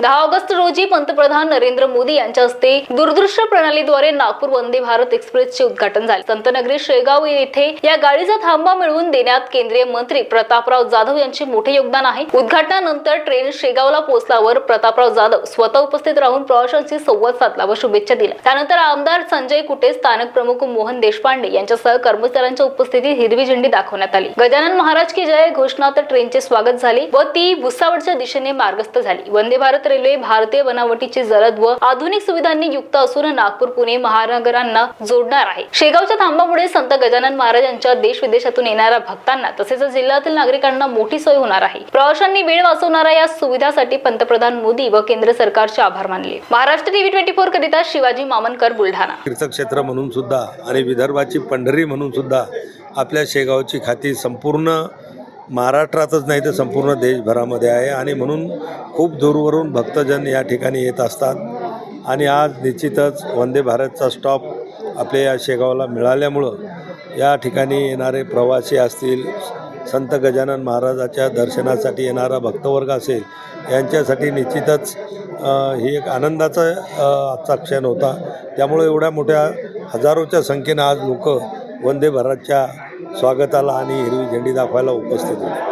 दहा ऑगस्ट रोजी पंतप्रधान नरेंद्र मोदी यांच्या हस्ते दूरदृश्य प्रणालीद्वारे नागपूर वंदे भारत एक्सप्रेसचे उद्घाटन झाले. संतनगरी शेगाव येथे या गाडीचा थांबा मिळवून देण्यात केंद्रीय मंत्री प्रतापराव जाधव यांचे मोठे योगदान आहे. उद्घाटनानंतर ट्रेन शेगावला पोहोचल्यावर प्रतापराव जाधव स्वतः उपस्थित राहून प्रवाशांशी संवाद साधला व शुभेच्छा दिल्या. त्यानंतर आमदार संजय कुटे स्थानक प्रमुख मोहन देशपांडे यांच्यासह कर्मचाऱ्यांच्या उपस्थितीत हिरवी झेंडी दाखवण्यात आली. गजानन महाराज की जय घोषणा तर ट्रेनचे स्वागत झाले व ती भुसावळच्या दिशेने मार्गस्थ झाली. वंदे भारत रेल्वे भारतीय बनावटीची जलद व आधुनिक सुविधांनी युक्त असून नागपूर पुणे महानगरांना जोडणार आहे. शेगावच्या थांबामुळे संत गजानन महाराज यांच्या देश विदेशातून येणाऱ्या भक्तांना तसेच जिल्ह्यातील नागरिकांना मोठी सोय होणार आहे. प्रवाशांनी वेळ वाचवणाऱ्या या सुविधासाठी पंतप्रधान मोदी व केंद्र सरकारचे आभार मानले. महाराष्ट्र टीव्ही ट्वेंटी फोर करिता शिवाजी मामनकर बुलढाणा. तीर्थक्षेत्र म्हणून सुद्धा आणि विदर्भाची पंढरी म्हणून सुद्धा आपल्या शेगावची खाती संपूर्ण महाराष्ट्रातच नाही तर संपूर्ण देशभरामध्ये आहे आणि म्हणून खूप दूरवरून भक्तजन या ठिकाणी येत असतात. आणि आज निश्चितच वंदे भारतचा स्टॉप आपल्या या शेगावला मिळाल्यामुळं या ठिकाणी येणारे प्रवासी असतील संत गजानन महाराजाच्या दर्शनासाठी येणारा भक्तवर्ग असेल यांच्यासाठी निश्चितच ही एक आनंदाचा आजचा क्षण होता. त्यामुळे एवढ्या मोठ्या हजारोच्या संख्येनं आज लोक वंदे भारतच्या स्वागताला आणि हिरवी झेंडी दाखवायला उपस्थित होते.